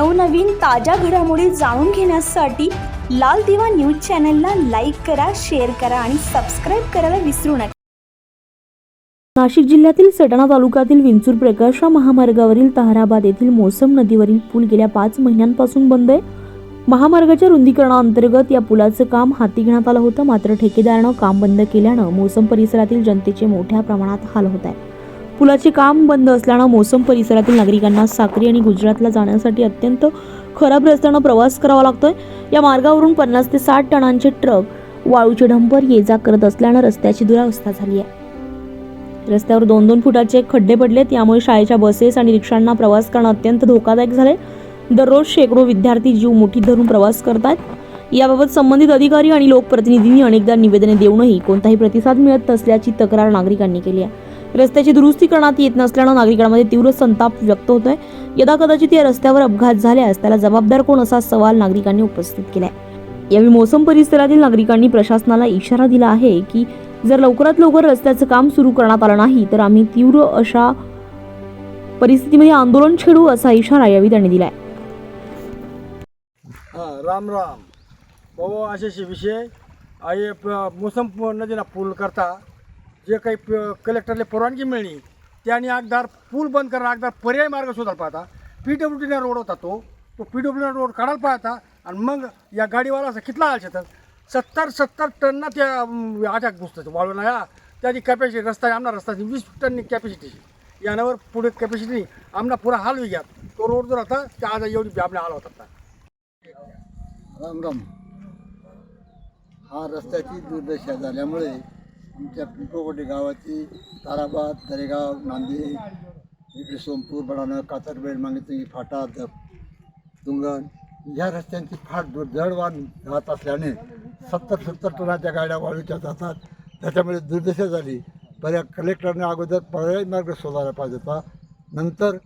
नवनवीन ताज्या घडामोडी जाणून घेण्यासाठी लाल दिवा न्यूज चॅनलला लाईक करा शेअर करा आणि सबस्क्राईब करायला विसरू नका. नाशिक जिल्ह्यातील सटाणा तालुक्यातील विंचूर प्रकाशा महामार्गावरील ताहराबाद येथील मोसम नदीवरील पूल गेल्या पाच महिन्यांपासून बंद आहे. महामार्गाच्या रुंदीकरणाअंतर्गत या पुलाचं काम हाती घेण्यात आलं होतं. मात्र ठेकेदारानं काम बंद केल्यानं मोसम परिसरातील जनतेचे मोठ्या प्रमाणात हाल होत आहे. पुलाचे काम बंद असल्यानं मोसम परिसरातील नागरिकांना साक्री आणि गुजरातला जाण्यासाठी अत्यंत खराब रस्त्यानं प्रवास करावा लागतोय. या मार्गावरून पन्नास ते साठ टनांचे ट्रक वाळूचे ढंपर ये जा करत असल्यानं रस्त्याची दुरावस्था झाली आहे. रस्त्यावर दोन दोन फुटाचे खड्डे पडले त्यामुळे शाळेच्या बसेस आणि रिक्षांना प्रवास करणं अत्यंत धोकादायक झाले दररोज शेकडो विद्यार्थी जीव मुठीत धरून प्रवास करतात याबाबत संबंधित अधिकारी आणि लोकप्रतिनिधींनी अनेकदा निवेदने देऊनही कोणताही प्रतिसाद मिळत नसल्याची तक्रार नागरिकांनी केली आहे. रस्त्याची दुरुस्ती करण्यात येत नसल्यानं नागरिकांमध्ये तीव्र संताप व्यक्त होतोय. यदा कदाचित या रस्त्यावर अपघात झाल्यास त्याला जबाबदार कोण असा सवाल नागरिकांनी उपस्थित केलाय. यावेळी मोसम परिसरातील नागरिकांनी प्रशासनाला इशारा दिला आहे की जर लवकरात लवकर रस्त्याचं काम सुरू करण्यात आलं नाही तर आम्ही तीव्र अशा परिस्थितीमध्ये आंदोलन छेडू असा इशारा यावेळी त्यांनी दिलाय. राम राम. भाऊ असे विषय. आहे मोसम नदीला पूल करता. जे काही प- कलेक्टरला परवानगी मिळणे त्याने अगदार पूल बंद करणं अगदार पर्याय मार्ग शोधायला पाहता. पी डब्ल्यू डीला रोड होता तो. तो पी डब्ल्यू रोड काढायला पाहता. आणि मग या गाडीवाला असं कितला आला शेतात सत्तर सत्तर टनना त्या अं, आट्याक घुसतात वाळून या त्याची कॅपॅसिटी रस्ता आहे आमना रस्त्याची वीस टननी कॅपॅसिटीची यानावर पुढे कॅपॅसिटी आमना पुरा हाल होई घ्या तो रोड जर होता त्या आज एवढी आपल्या हाल होतात राम राम. हा रस्त्याची दुर्दशा झाल्यामुळे आमच्या पिंपळकोटी गावाची ताराबाद दरेगाव नांदी इकडे सोमपूर बडाणं कातरबेड मागितली फाटा द तुंगण या रस्त्यांची फार जडवान जात असल्याने सत्तर सत्तर टनाच्या गाड्या वाळूच्या जातात. त्याच्यामुळे दुर्दशा झाली. पर्या कलेक्टरने अगोदर पर्यायी मार्ग शोधायला पाहिजे होता. नंतर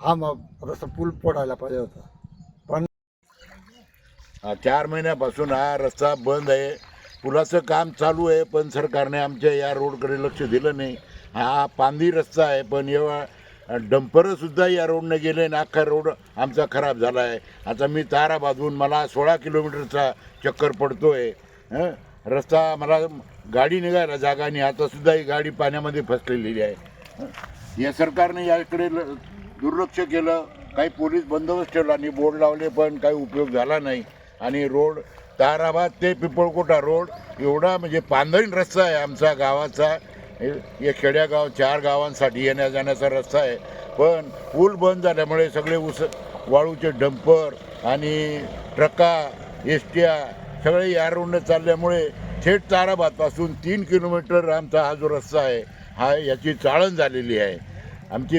हा मग रस्ता पूल फोडायला पाहिजे होता. पण हा, चार महिन्यापासून हा रस्ता बंद आहे. पुलाचं काम चालू आहे पण सरकारने आमच्या या रोडकडे लक्ष दिलं नाही. हा पांदी रस्ता आहे पण एवढा डंपरसुद्धा या रोडने गेले आणि अख्खा रोड आमचा खराब झाला आहे. आता मी तारा बाजून मला सोळा किलोमीटरचा चक्कर पडतो आहे रस्ता मला गाडी निघायला जागा नाही आतासुद्धा ही गाडी पाण्यामध्ये फसलेली आहे. या सरकारने याकडे ल- दुर्लक्ष केलं. काही पोलीस बंदोबस्त ठेवला आणि बोर्ड लावले पण काही उपयोग झाला नाही. आणि रोड ताराबाद ते पिंपळकोटा रोड एवढा म्हणजे पांधरीण रस्ता आहे आमचा गावाचा. हे- हे खेड्यागाव चार गावांसाठी येण्या जाण्याचा रस्ता आहे. पण पूल बंद झाल्यामुळे सगळे उस वाळूचे डंपर आणि ट्रका एसट्या सगळे या रोडने चालल्यामुळे थेट ताराबादपासून तीन किलोमीटर आमचा हा जो रस्ता आहे हा याची चाळण झालेली आहे. आमची